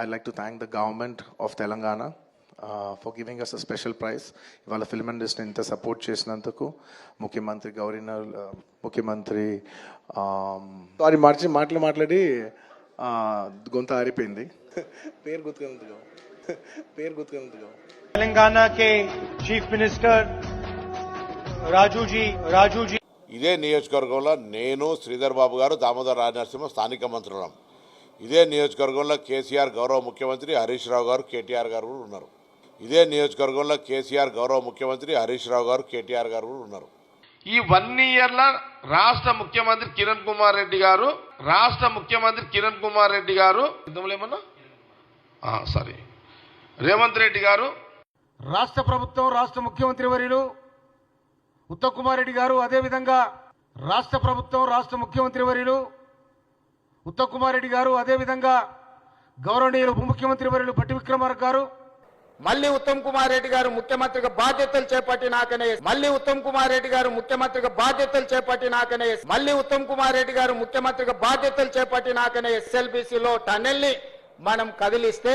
I like to thank the government of Telangana for giving us a special prize ఇవాళ film ఇండస్ట్రీని ఇంత support చేసినందుకు ముఖ్యమంత్రి governor ముఖ్యమంత్రి సారీ మార్చి మాటలు మాట్లాడి గొంత ఆరిపోయింది. పేరు గుర్తుకు పేరు గుర్తుకు తెలంగాణ కే చీఫ్ మినిస్టర్ రాజుజీ రాజుజీ. ఇదే నియోజకవర్గంలో నేను శ్రీధర్ బాబు గారు దామోదర్ రాజనరసింహ స్థానిక మంత్రులం. ఇదే నియోజకవర్గంలో కేసీఆర్ గౌరవ ముఖ్యమంత్రి హరీష్ రావు గారు కేటీఆర్ గారు కూడా ఉన్నారు. ఇదే నియోజకవర్గంలో కేసీఆర్ గౌరవ ముఖ్యమంత్రి హరీష్ రావు గారు కేటీఆర్ గారు కూడా ఉన్నారు. ఈ వన్ ఇయర్ ల రాష్ట్ర ముఖ్యమంత్రి కిరణ్ కుమార్ రెడ్డి గారు రాష్ట్ర ముఖ్యమంత్రి కిరణ్ కుమార్ రెడ్డి గారు ఏమన్నా? సారీ రేవంత్ రెడ్డి గారు. రాష్ట్ర ప్రభుత్వం రాష్ట్ర ముఖ్యమంత్రి వర్యులు ఉత్తమ్ కుమార్ రెడ్డి గారు అదేవిధంగా రాష్ట్ర ప్రభుత్వం రాష్ట్ర ముఖ్యమంత్రి వర్యులు ఉత్తమ్ కుమార్ రెడ్డి గారు అదేవిధంగా గౌరవనీయులు ఉప ముఖ్యమంత్రి వర్యులు భట్టి విక్రమార్క గారు. మళ్ళీ ఉత్తమ్ కుమార్ రెడ్డి గారు ముఖ్యమంత్రిగా బాధ్యతలు చేపట్టినాకనే మళ్ళీ ఉత్తమ్ కుమార్ రెడ్డి గారు ముఖ్యమంత్రిగా బాధ్యతలు చేపట్టినాకనే మళ్ళీ ఉత్తమ్ కుమార్ రెడ్డి గారు ముఖ్యమంత్రిగా బాధ్యతలు చేపట్టినాకనే ఎస్ఎల్బిసిలో టన్నెల్ని మనం కదిలిస్తే